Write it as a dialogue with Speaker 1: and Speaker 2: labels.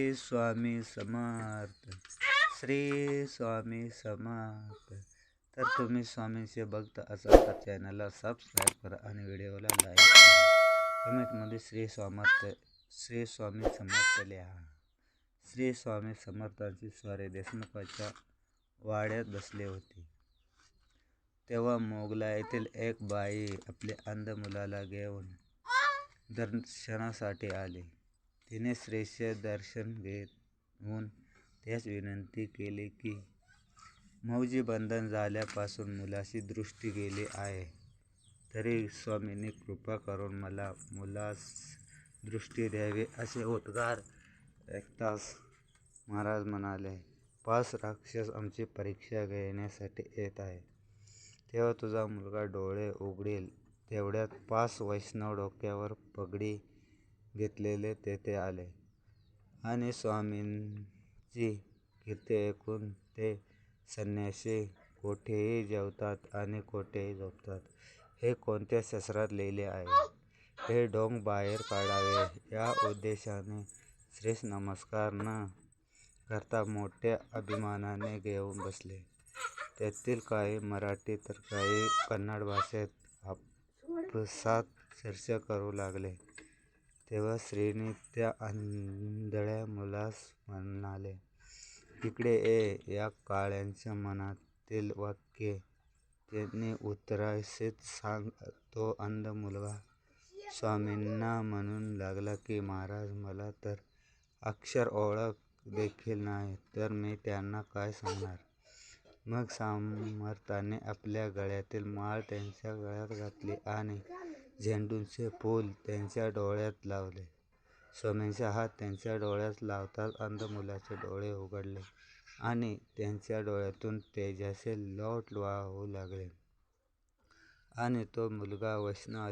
Speaker 1: श्री स्वामी समर्थ श्री स्वामी समर्थ. तर तुम्ही स्वामींचे भक्त असाल तर चॅनलला सबस्क्राईब करा आणि व्हिडिओला लाईक करा. कमेंटमध्ये श्री स्वामर्थ श्री स्वामी समर्थ लिहा. श्री स्वामी समर्थांची स्वारी देशमुखाच्या वाड्यात बसले होते. तेव्हा मोगला येथील एक बाई आपल्या अंध मुलाला घेऊन दर्शनासाठी आली. तिने श्रेष्ठ दर्शन घेऊन त्यास विनंती केली की मौजी बंधन झाल्यापासून मुलाशी दृष्टी गेली आहे. तरी स्वामींनी कृपा करून मला मुलास दृष्टी द्यावी असे उद्गार ऐकताच महाराज म्हणाले पाच राक्षस आमची परीक्षा घेण्यासाठी येत आहे. तेव्हा तुझा मुलगा डोळे उघडेल तेवढ्यात पाच वैष्णव डोक्यावर पगडी घेतलेले तेथे आले. आणि स्वामींची कीर्ती ऐकून ते संन्यासी कोठेही जेवतात आणि कोठेही झोपतात. हे कोणत्या शास्त्रात लिहिले आहे? हे ढोंग बाहेर काढावे. या उद्देशाने श्रेष्ठ नमस्कार न करता मोठ्या अभिमानाने घेऊन बसले. त्यातील काही मराठी तर काही कन्नड भाषेत आपसात चर्चा करू लागले. तेव्हा श्रीने त्या आंधळ्या मुलास म्हणाले इकडे ये या काळ्यांच्या मनातील वाक्य त्यांनी उत्तराशीच सांग तो अंध मुलगा स्वामींना म्हणू लागला की महाराज मला तर अक्षर ओळख देखील नाही तर मी त्यांना काय सांगणार? मग सामर्थ्याने आपल्या गळ्यातील माळ त्यांच्या गळ्यात घातली आणि झेंडूचे फूल त्यांच्या डोळ्यात लावले. स्वामींचा हात त्यांच्या डोळ्यात लावताच अंध मुलाचे डोळे उघडले आणि त्यांच्या डोळ्यातून तेजाचे लोट वाहू लागले. आणि तो मुलगा वैष्णव